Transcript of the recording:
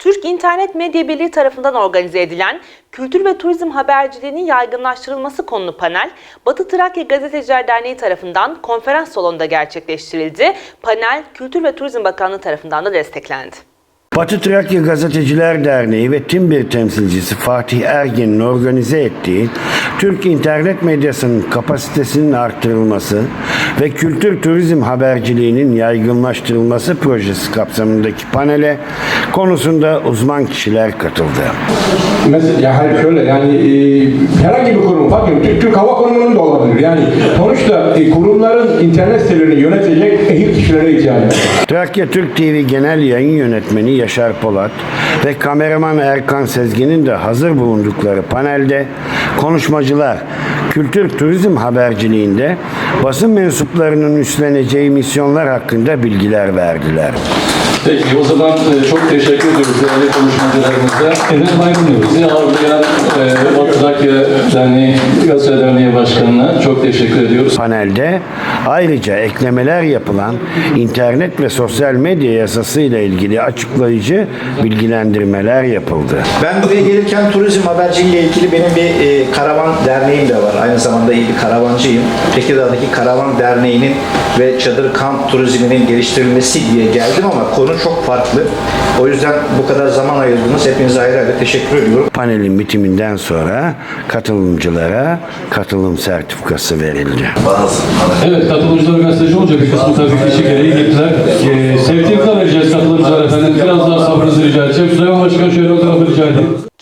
Türk İnternet Medya Birliği tarafından organize edilen kültür ve turizm haberciliğinin yaygınlaştırılması konulu panel, Batı Trakya Gazeteciler Derneği tarafından konferans salonunda gerçekleştirildi. Panel, Kültür ve Turizm Bakanlığı tarafından da desteklendi. Batı Trakya Gazeteciler Derneği ve Timbir temsilcisi Fatih Ergin'in organize ettiği Türk internet medyasının kapasitesinin arttırılması ve kültür turizm haberciliğinin yaygınlaştırılması projesi kapsamındaki panele konusunda uzman kişiler katıldı. Mesela ya hayır şöyle yani e, herhangi bir kurum bakın Türk, Türk Hava Kurumu'nun da olabilir. Yani sonuçta e, kurumların internet sitelerini yönetecek ehil kişilere ihtiyacı var. Trakya Türk TV Genel Yayın Yönetmeni Yaşar Polat ve kameraman Erkan Sezgin'in de hazır bulundukları panelde konuşmacılar kültür turizm haberciliğinde basın mensuplarının üstleneceği misyonlar hakkında bilgiler verdiler. Peki o zaman e, çok teşekkür ediyoruz değerli konuşmacılarımıza. Efendim ayrılmıyoruz. Bizi ağırlayan e, Batı Trakya Derneği, Gazete Derneği Başkanı'na çok teşekkür ediyoruz. Panelde ayrıca eklemeler yapılan internet ve sosyal medya yasası ile ilgili açıklayıcı bilgilendirmeler yapıldı. Ben buraya gelirken turizm haberciliği ile ilgili benim bir e, karavan derneğim de var. Aynı zamanda iyi bir karavancıyım. Tekirdağ'daki Karavan Derneği'nin ve çadır kamp turizminin geliştirilmesi diye geldim ama konu çok farklı. O yüzden bu kadar zaman ayırdınız. Hepinize ayrı ayrı teşekkür ediyorum. Panelin bitiminden sonra katılımcılara katılım sertifikası verildi. Evet katılımcılar gazeteci olunca bir kısmı tabii ki gereği gittiler. E, sertifika vereceğiz katılımcılara efendim. Biraz daha sabrınızı rica edeceğim. Süleyman Başkan şöyle o tarafa rica edeyim.